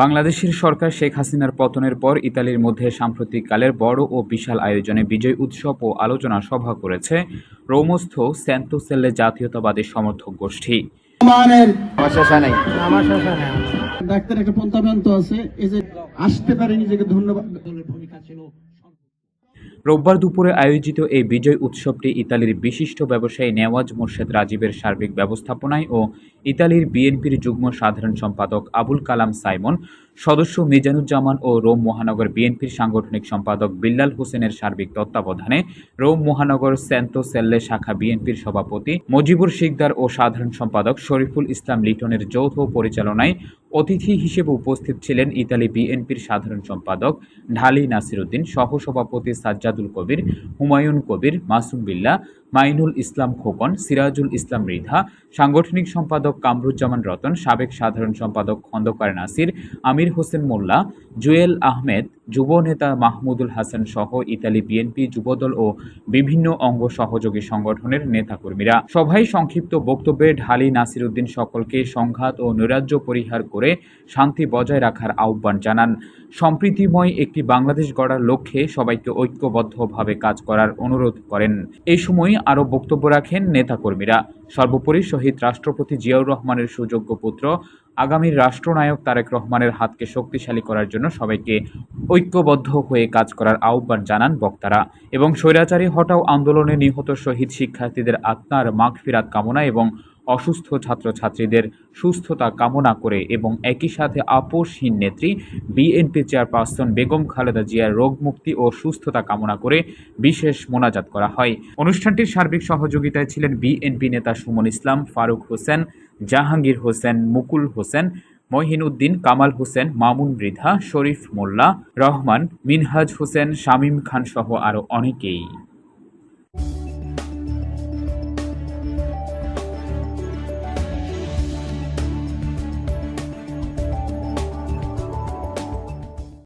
বাংলাদেশের সরকার শেখ হাসিনার পতনের পর ইতালির মধ্যে সাম্প্রতিককালের বড় ও বিশাল আয়োজনে বিজয় উৎসব ও আলোচনা সভা করেছে রৌমস্থ স্যান্তোসেল্লে জাতীয়তাবাদী সমর্থক গোষ্ঠী। ডাক্তার একটা পন্থাবেন্ত আছে এই যে আসতে পারে নিজেকে ধন্যবাদ। ভূমিকা ছিল রোববার দুপুরে আয়োজিত এই বিজয় উৎসবটি ইতালির বিশিষ্ট ব্যবসায়ী নেওয়াজ মোর্শেদ রাজীবের সার্বিক ব্যবস্থাপনায় ও ইতালির বিএনপির যুগ্ম সাধারণ সম্পাদক আবুল কালাম সাইমন সদস্য মিজানুজ্জামান ও রোম মহানগর বিএনপির সাংগঠনিক সম্পাদক বিল্লাল হোসেনের সার্বিক তত্ত্বাবধানে রোম মহানগর সেন্তো সেল্লে শাখা বিএনপির সভাপতি মজিবুর শিকদার ও সাধারণ সম্পাদক শরীফুল ইসলাম লিটনের যৌথ পরিচালনায় অতিথি হিসেবে উপস্থিত ছিলেন ইতালি বিএনপির সাধারণ সম্পাদক ঢালি নাসিরুদ্দিন, সহসভাপতি সাজ্জাদুল কবির, হুমায়ুন কবির, মাসুম বিল্লা মাইনুল ইসলাম খোকন, সিরাজুল ইসলাম মৃধা সাংগঠনিক সম্পাদক কামরুজ্জামান রতন, সাবেক সাধারণ সম্পাদক খন্দকার নাসির, আমির হোসেন মোল্লা জুয়েল আহমেদ, যুব নেতা মাহমুদুল হাসান সহ ইতালি বিএনপি, যুবদল ও বিভিন্ন অঙ্গ সহযোগী সংগঠনের নেতাকর্মীরা। সভায় সংক্ষিপ্ত বক্তব্যে ঢালি নাসিরুদ্দিন সকলকে সংঘাত ও নৈরাজ্য পরিহার করে শান্তি বজায় রাখার আহ্বান জানান। সম্প্রীতিময় একটি বাংলাদেশ গড়ার লক্ষ্যে সবাইকে ঐক্যবদ্ধভাবে কাজ করার অনুরোধ করেন। এই সময় আরও বক্তব্য রাখেন নেতাকর্মীরা। সর্বোপরি শহীদ রাষ্ট্রপতি জিয়াউর রহমানের সুযোগ্য পুত্র, আগামী রাষ্ট্রনায়ক তারেক রহমানের হাতকে শক্তিশালী করার জন্য সবাইকে ঐক্যবদ্ধ হয়ে কাজ করার আহ্বান জানান বক্তারা এবং স্বৈরাচারী হটাও আন্দোলনে নিহত শহীদ শিক্ষার্থীদের আত্মার মাগফিরাত কামনা এবং অসুস্থ ছাত্রছাত্রীদের সুস্থতা কামনা করে এবং একই সাথে আপোষহীন নেত্রী বিএনপি চেয়ারপারসন বেগম খালেদা জিয়ার রোগমুক্তি ও সুস্থতা কামনা করে বিশেষ মোনাজাত করা হয়। অনুষ্ঠানটির সার্বিক সহযোগিতায় ছিলেন বিএনপি নেতা সুমন ইসলাম, ফারুক হোসেন, জাহাঙ্গীর হোসেন, মুকুল হোসেন মহিনুদ্দিন কামাল হোসেন, মামুন বৃধা শরীফ মোল্লা, রহমান, মিনহাজ হোসেন, শামীম খান সহ আরও অনেকেই।